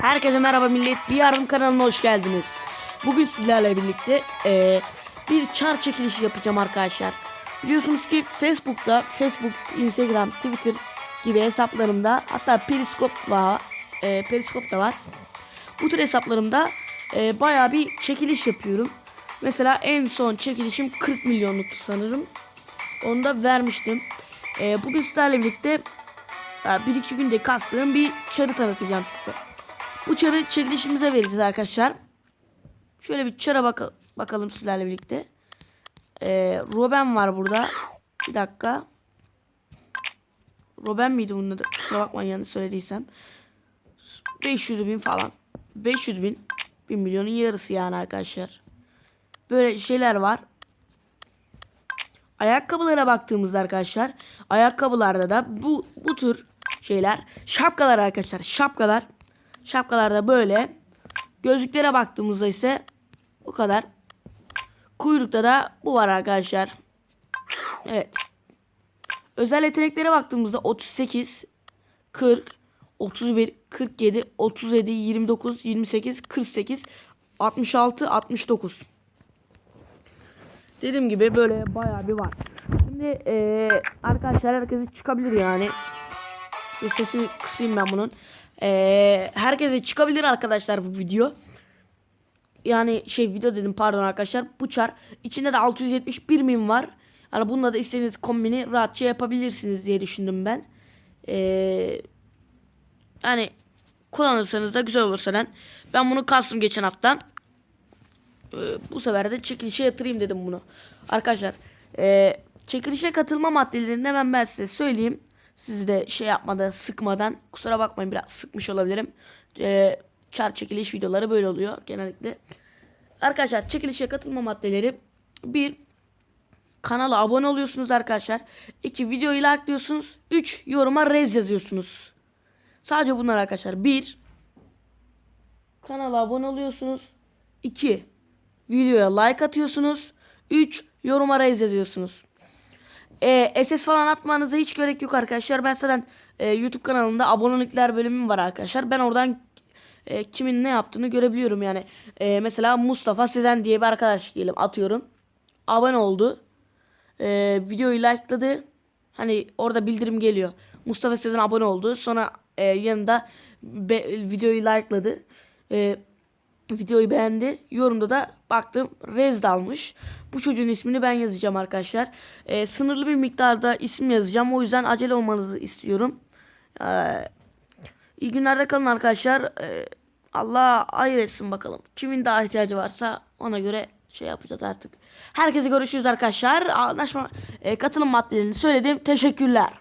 Herkese merhaba millet. Bir yardım kanalına hoş geldiniz. Bugün sizlerle birlikte eee, bir çar çekilişi yapacağım arkadaşlar. Biliyorsunuz ki Facebook'ta, Facebook, Instagram, Twitter gibi hesaplarımda hatta Periskop var, eee Periskop da var. Bu tür hesaplarımda eee bayağı bir çekiliş yapıyorum. Mesela en son çekilişim 40 milyonluktu sanırım. Onu da vermiştim. Eee, bugün sizlerle birlikte ya bir iki günde kastığım bir çarı tanıtacağım size. Bu çarı çekilişimize vereceğiz arkadaşlar. Şöyle bir çara baka- bakalım sizlerle birlikte. Ee, Robben var burada. Bir dakika. Robben miydi bunun adı? Kusura bakmayın yanlış söylediysem. 500 bin falan. 500 bin. 1 milyonun yarısı yani arkadaşlar. Böyle şeyler var. Ayakkabılara baktığımızda arkadaşlar. Ayakkabılarda da bu, bu tür şeyler. Şapkalar arkadaşlar. Şapkalar. Şapkalarda böyle. Gözlüklere baktığımızda ise bu kadar. Kuyrukta da bu var arkadaşlar. Evet. Özel yeteneklere baktığımızda 38, 40, 31, 47, 37, 29, 28, 48, 66, 69. Dediğim gibi böyle bayağı bir var. Şimdi eee, arkadaşlar herkese çıkabilir yani. Sesini kısayım ben bunun. Eee, herkese çıkabilir arkadaşlar bu video. Yani şey video dedim pardon arkadaşlar. Bu çar. İçinde de 671 min var. Yani bununla da istediğiniz kombini rahatça yapabilirsiniz diye düşündüm ben. Eee yani kullanırsanız da güzel olur zaten. Ben bunu kastım geçen hafta. Ee, bu sefer de çekilişe yatırayım dedim bunu. Arkadaşlar e, çekilişe katılma maddelerini hemen ben size söyleyeyim. Sizi de şey yapmadan sıkmadan kusura bakmayın biraz sıkmış olabilirim. E, çar çekiliş videoları böyle oluyor genellikle. Arkadaşlar çekilişe katılma maddeleri bir kanala abone oluyorsunuz arkadaşlar. 2 videoyu likeliyorsunuz. 3 yoruma rez yazıyorsunuz. Sadece bunlar arkadaşlar. 1 kanala abone oluyorsunuz. 2 videoya like atıyorsunuz. 3 yoruma rez yazıyorsunuz. Ee, SS falan atmanıza hiç gerek yok arkadaşlar. Ben zaten e, YouTube kanalında abonelikler bölümüm var arkadaşlar. Ben oradan e, kimin ne yaptığını görebiliyorum yani. E, mesela Mustafa Sezen diye bir arkadaş diyelim atıyorum. Abone oldu. E, videoyu likeladı. Hani orada bildirim geliyor. Mustafa Sezen abone oldu. Sonra e, yanında be- videoyu likeladı. E, videoyu beğendi. Yorumda da baktım Rez almış. Bu çocuğun ismini ben yazacağım arkadaşlar. Ee, sınırlı bir miktarda isim yazacağım. O yüzden acele olmanızı istiyorum. Ee, iyi günlerde kalın arkadaşlar. Ee, Allah hayır etsin bakalım. Kimin daha ihtiyacı varsa ona göre şey yapacağız artık. Herkese görüşürüz arkadaşlar. Anlaşma e, katılım maddelerini söyledim. Teşekkürler.